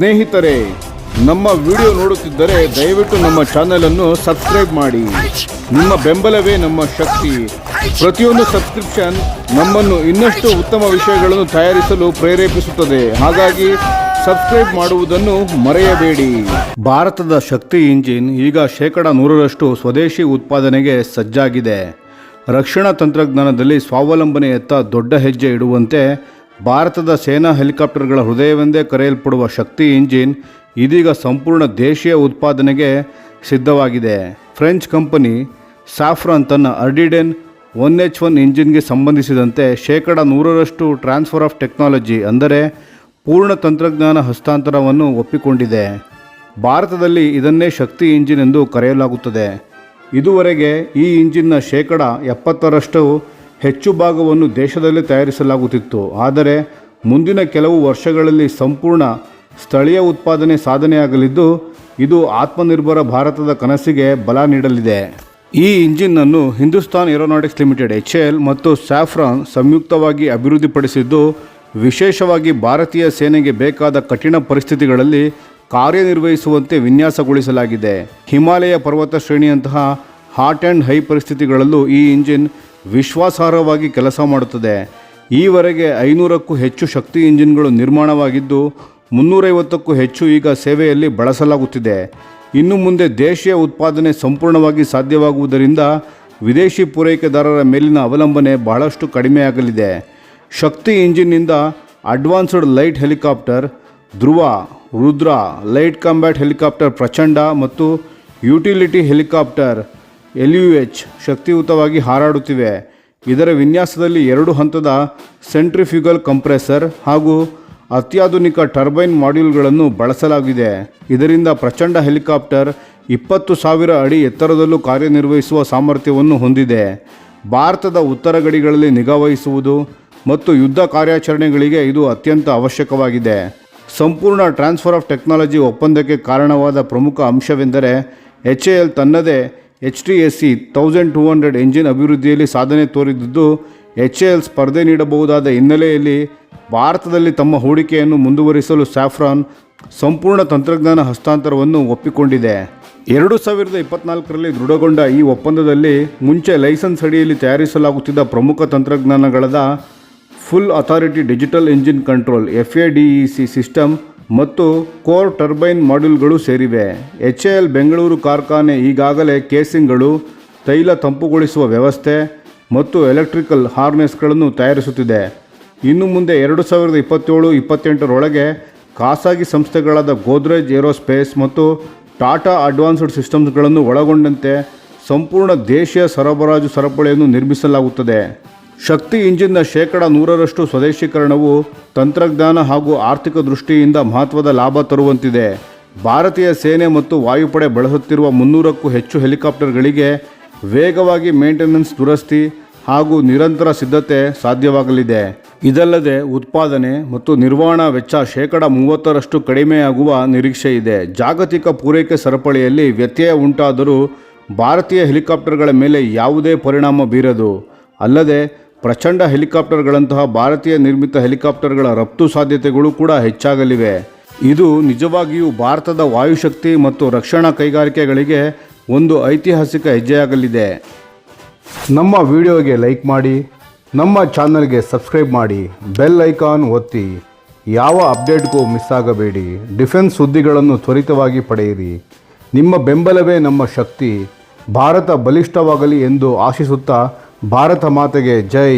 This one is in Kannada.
ಸ್ನೇಹಿತರೆ, ನಮ್ಮ ವಿಡಿಯೋ ನೋಡುತ್ತಿದ್ದರೆ ದಯವಿಟ್ಟು ನಮ್ಮ ಚಾನೆಲ್ ಅನ್ನು ಸಬ್ಸ್ಕ್ರೈಬ್ ಮಾಡಿ. ನಿಮ್ಮ ಬೆಂಬಲವೇ ನಮ್ಮ ಶಕ್ತಿ. ಪ್ರತಿಯೊಂದು ಸಬ್ಸ್ಕ್ರಿಪ್ಷನ್ ನಮ್ಮನ್ನು ಇನ್ನಷ್ಟು ಉತ್ತಮ ವಿಷಯಗಳನ್ನು ತಯಾರಿಸಲು ಪ್ರೇರೇಪಿಸುತ್ತದೆ. ಹಾಗಾಗಿ ಸಬ್ಸ್ಕ್ರೈಬ್ ಮಾಡುವುದನ್ನು ಮರೆಯಬೇಡಿ. ಭಾರತದ ಶಕ್ತಿ ಇಂಜಿನ್ ಈಗ ಶೇಕಡ ನೂರರಷ್ಟು ಸ್ವದೇಶಿ ಉತ್ಪಾದನೆಗೆ ಸಜ್ಜಾಗಿದೆ. ರಕ್ಷಣಾ ತಂತ್ರಜ್ಞಾನದಲ್ಲಿ ಸ್ವಾವಲಂಬನೆಯತ್ತ ದೊಡ್ಡ ಹೆಜ್ಜೆ ಇಡುವಂತೆ ಭಾರತದ ಸೇನಾ ಹೆಲಿಕಾಪ್ಟರ್ಗಳ ಹೃದಯವೆಂದೇ ಕರೆಯಲ್ಪಡುವ ಶಕ್ತಿ ಇಂಜಿನ್ ಇದೀಗ ಸಂಪೂರ್ಣ ದೇಶೀಯ ಉತ್ಪಾದನೆಗೆ ಸಿದ್ಧವಾಗಿದೆ. ಫ್ರೆಂಚ್ ಕಂಪನಿ ಸಾಫ್ರಾನ್ ತನ್ನ ಅರ್ಡಿಡೆನ್ ಒನ್ ಎಚ್ ಒನ್ ಇಂಜಿನ್ಗೆ ಸಂಬಂಧಿಸಿದಂತೆ ಶೇಕಡ ನೂರರಷ್ಟು ಟ್ರಾನ್ಸ್ಫರ್ ಆಫ್ ಟೆಕ್ನಾಲಜಿ ಅಂದರೆ ಪೂರ್ಣ ತಂತ್ರಜ್ಞಾನ ಹಸ್ತಾಂತರವನ್ನು ಒಪ್ಪಿಕೊಂಡಿದೆ. ಭಾರತದಲ್ಲಿ ಇದನ್ನೇ ಶಕ್ತಿ ಇಂಜಿನ್ ಎಂದು ಕರೆಯಲಾಗುತ್ತದೆ. ಇದುವರೆಗೆ ಈ ಇಂಜಿನ್ನ ಶೇಕಡ ಎಪ್ಪತ್ತರಷ್ಟು ಹೆಚ್ಚು ಭಾಗವನ್ನು ದೇಶದಲ್ಲೇ ತಯಾರಿಸಲಾಗುತ್ತಿತ್ತು. ಆದರೆ ಮುಂದಿನ ಕೆಲವು ವರ್ಷಗಳಲ್ಲಿ ಸಂಪೂರ್ಣ ಸ್ಥಳೀಯ ಉತ್ಪಾದನೆ ಸಾಧನೆಯಾಗಲಿದ್ದು, ಇದು ಆತ್ಮನಿರ್ಭರ ಭಾರತದ ಕನಸಿಗೆ ಬಲ ನೀಡಲಿದೆ. ಈ ಇಂಜಿನ್ನನ್ನು Hindustan aeronautics limited, H L ಮತ್ತು ಸ್ಯಾಫ್ರಾನ್ ಸಂಯುಕ್ತವಾಗಿ ಅಭಿವೃದ್ಧಿಪಡಿಸಿದ್ದು, ವಿಶೇಷವಾಗಿ ಭಾರತೀಯ ಸೇನೆಗೆ ಬೇಕಾದ ಕಠಿಣ ಪರಿಸ್ಥಿತಿಗಳಲ್ಲಿ ಕಾರ್ಯನಿರ್ವಹಿಸುವಂತೆ ವಿನ್ಯಾಸಗೊಳಿಸಲಾಗಿದೆ. ಹಿಮಾಲಯ ಪರ್ವತ ಶ್ರೇಣಿಯಂತಹ ಹಾಟ್ ಆ್ಯಂಡ್ ಹೈ ಪರಿಸ್ಥಿತಿಗಳಲ್ಲೂ ಈ ಇಂಜಿನ್ ವಿಶ್ವಾಸಾರ್ಹವಾಗಿ ಕೆಲಸ ಮಾಡುತ್ತದೆ. ಈವರೆಗೆ ಐನೂರಕ್ಕೂ ಹೆಚ್ಚು ಶಕ್ತಿ ಇಂಜಿನ್ಗಳು ನಿರ್ಮಾಣವಾಗಿದ್ದು, ಮುನ್ನೂರೈವತ್ತಕ್ಕೂ ಹೆಚ್ಚು ಈಗ ಸೇವೆಯಲ್ಲಿ ಬಳಸಲಾಗುತ್ತಿದೆ. ಇನ್ನು ಮುಂದೆ ದೇಶೀಯ ಉತ್ಪಾದನೆ ಸಂಪೂರ್ಣವಾಗಿ ಸಾಧ್ಯವಾಗುವುದರಿಂದ ವಿದೇಶಿ ಪೂರೈಕೆದಾರರ ಮೇಲಿನ ಅವಲಂಬನೆ ಬಹಳಷ್ಟು ಕಡಿಮೆಯಾಗಲಿದೆ. Shakti ಇಂಜಿನ್ನಿಂದ advanced light helicopter, Dhruv, Rudra, light combat helicopter Prachand ಮತ್ತು utility helicopter L U H ಶಕ್ತಿಯುತವಾಗಿ ಹಾರಾಡುತ್ತಿವೆ. ಇದರ ವಿನ್ಯಾಸದಲ್ಲಿ ಎರಡು ಹಂತದ ಸೆಂಟ್ರಿಫ್ಯೂಗಲ್ ಕಂಪ್ರೆಸರ್ ಹಾಗೂ ಅತ್ಯಾಧುನಿಕ ಟರ್ಬೈನ್ ಮಾಡ್ಯೂಲ್ಗಳನ್ನು ಬಳಸಲಾಗಿದೆ. ಇದರಿಂದ ಪ್ರಚಂಡ ಹೆಲಿಕಾಪ್ಟರ್ ಇಪ್ಪತ್ತು ಸಾವಿರ ಅಡಿ ಎತ್ತರದಲ್ಲೂ ಕಾರ್ಯನಿರ್ವಹಿಸುವ ಸಾಮರ್ಥ್ಯವನ್ನು ಹೊಂದಿದೆ. ಭಾರತದ ಉತ್ತರ ಗಡಿಗಳಲ್ಲಿ ನಿಗಾವಹಿಸುವುದು ಮತ್ತು ಯುದ್ಧ ಕಾರ್ಯಾಚರಣೆಗಳಿಗೆ ಇದು ಅತ್ಯಂತ ಅವಶ್ಯಕವಾಗಿದೆ. ಸಂಪೂರ್ಣ ಟ್ರಾನ್ಸ್ಫರ್ ಆಫ್ ಟೆಕ್ನಾಲಜಿ ಒಪ್ಪಂದಕ್ಕೆ ಕಾರಣವಾದ ಪ್ರಮುಖ ಅಂಶವೆಂದರೆ, ಎಚ್ ಎ ಎಲ್ ತನ್ನದೇ H T S C thousand two hundred engine ಅಭಿವೃದ್ಧಿಯಲ್ಲಿ ಸಾಧನೆ ತೋರಿದ್ದು ಎಚ್ ಎ ಎಲ್ ಸ್ಪರ್ಧೆ ನೀಡಬಹುದಾದ ಹಿನ್ನೆಲೆಯಲ್ಲಿ ಭಾರತದಲ್ಲಿ ತಮ್ಮ ಹೂಡಿಕೆಯನ್ನು ಮುಂದುವರಿಸಲು ಸ್ಯಾಫ್ರಾನ್ ಸಂಪೂರ್ಣ ತಂತ್ರಜ್ಞಾನ ಹಸ್ತಾಂತರವನ್ನು ಒಪ್ಪಿಕೊಂಡಿದೆ. ಎರಡು ಸಾವಿರದ ಇಪ್ಪತ್ನಾಲ್ಕರಲ್ಲಿ ದೃಢಗೊಂಡ ಈ ಒಪ್ಪಂದದಲ್ಲಿ ಮುಂಚೆ ಲೈಸೆನ್ಸ್ ಅಡಿಯಲ್ಲಿ ತಯಾರಿಸಲಾಗುತ್ತಿದ್ದ ಪ್ರಮುಖ ತಂತ್ರಜ್ಞಾನಗಳಾದ full authority digital engine control F A D E C system ಮತ್ತು ಕೋರ್ ಟರ್ಬೈನ್ ಮಾಡ್ಯೂಲ್ಗಳು ಸೇರಿವೆ. ಎಚ್ ಎ ಎಲ್ ಬೆಂಗಳೂರು ಕಾರ್ಖಾನೆ ಈಗಾಗಲೇ ಕೇಸಿಂಗ್ಗಳು ತೈಲ ತಂಪುಗೊಳಿಸುವ ವ್ಯವಸ್ಥೆ ಮತ್ತು ಎಲೆಕ್ಟ್ರಿಕಲ್ ಹಾರ್ನೆಸ್ಗಳನ್ನು ತಯಾರಿಸುತ್ತಿದೆ. ಇನ್ನು ಮುಂದೆ ಎರಡು ಸಾವಿರದ ಇಪ್ಪತ್ತೇಳು ಇಪ್ಪತ್ತೆಂಟರೊಳಗೆ ಖಾಸಗಿ ಸಂಸ್ಥೆಗಳಾದ ಗೋದ್ರೇಜ್ ಏರೋಸ್ಪೇಸ್ ಮತ್ತು ಟಾಟಾ ಅಡ್ವಾನ್ಸ್ಡ್ ಸಿಸ್ಟಮ್ಸ್ಗಳನ್ನು ಒಳಗೊಂಡಂತೆ ಸಂಪೂರ್ಣ ದೇಶೀಯ ಸರಬರಾಜು ಸರಪಳಿಯನ್ನು ನಿರ್ಮಿಸಲಾಗುತ್ತದೆ. ಶಕ್ತಿ ಇಂಜಿನ್ನ ಶೇಕಡ ನೂರರಷ್ಟು ಸ್ವದೇಶೀಕರಣವು ತಂತ್ರಜ್ಞಾನ ಹಾಗೂ ಆರ್ಥಿಕ ದೃಷ್ಟಿಯಿಂದ ಮಹತ್ವದ ಲಾಭ ತರುವಂತಿದೆ. ಭಾರತೀಯ ಸೇನೆ ಮತ್ತು ವಾಯುಪಡೆ ಬಳಸುತ್ತಿರುವ ಮುನ್ನೂರಕ್ಕೂ ಹೆಚ್ಚು ಹೆಲಿಕಾಪ್ಟರ್ಗಳಿಗೆ ವೇಗವಾಗಿ ಮೇಂಟೆನೆನ್ಸ್ ದುರಸ್ತಿ ಹಾಗೂ ನಿರಂತರ ಸಿದ್ಧತೆ ಸಾಧ್ಯವಾಗಲಿದೆ. ಇದಲ್ಲದೆ ಉತ್ಪಾದನೆ ಮತ್ತು ನಿರ್ವಹಣಾ ವೆಚ್ಚ ಶೇಕಡ ಮೂವತ್ತರಷ್ಟು ಕಡಿಮೆಯಾಗುವ ನಿರೀಕ್ಷೆ ಇದೆ. ಜಾಗತಿಕ ಪೂರೈಕೆ ಸರಪಳಿಯಲ್ಲಿ ವ್ಯತ್ಯಯ ಉಂಟಾದರೂ ಭಾರತೀಯ ಹೆಲಿಕಾಪ್ಟರ್ಗಳ ಮೇಲೆ ಯಾವುದೇ ಪರಿಣಾಮ ಬೀರದು. ಅಲ್ಲದೆ ಪ್ರಚಂಡ ಹೆಲಿಕಾಪ್ಟರ್ಗಳಂತಹ ಭಾರತೀಯ ನಿರ್ಮಿತ ಹೆಲಿಕಾಪ್ಟರ್ಗಳ ರಫ್ತು ಸಾಧ್ಯತೆಗಳು ಕೂಡ ಹೆಚ್ಚಾಗಲಿವೆ. ಇದು ನಿಜವಾಗಿಯೂ ಭಾರತದ ವಾಯುಶಕ್ತಿ ಮತ್ತು ರಕ್ಷಣಾ ಕೈಗಾರಿಕೆಗಳಿಗೆ ಒಂದು ಐತಿಹಾಸಿಕ ಹೆಜ್ಜೆಯಾಗಲಿದೆ. ನಮ್ಮ ವಿಡಿಯೋಗೆ ಲೈಕ್ ಮಾಡಿ, ನಮ್ಮ ಚಾನಲ್ಗೆ ಸಬ್ಸ್ಕ್ರೈಬ್ ಮಾಡಿ, ಬೆಲ್ ಐಕಾನ್ ಒತ್ತಿ. ಯಾವ ಅಪ್ಡೇಟ್ಗೂ ಮಿಸ್ ಆಗಬೇಡಿ ಡಿಫೆನ್ಸ್ ಸುದ್ದಿಗಳನ್ನು ತ್ವರಿತವಾಗಿ ಪಡೆಯಿರಿ. ನಿಮ್ಮ ಬೆಂಬಲವೇ ನಮ್ಮ ಶಕ್ತಿ. ಭಾರತ ಬಲಿಷ್ಠವಾಗಲಿ ಎಂದು ಆಶಿಸುತ್ತಾ ಭಾರತ ಮಾತೆಗೆ ಜೈ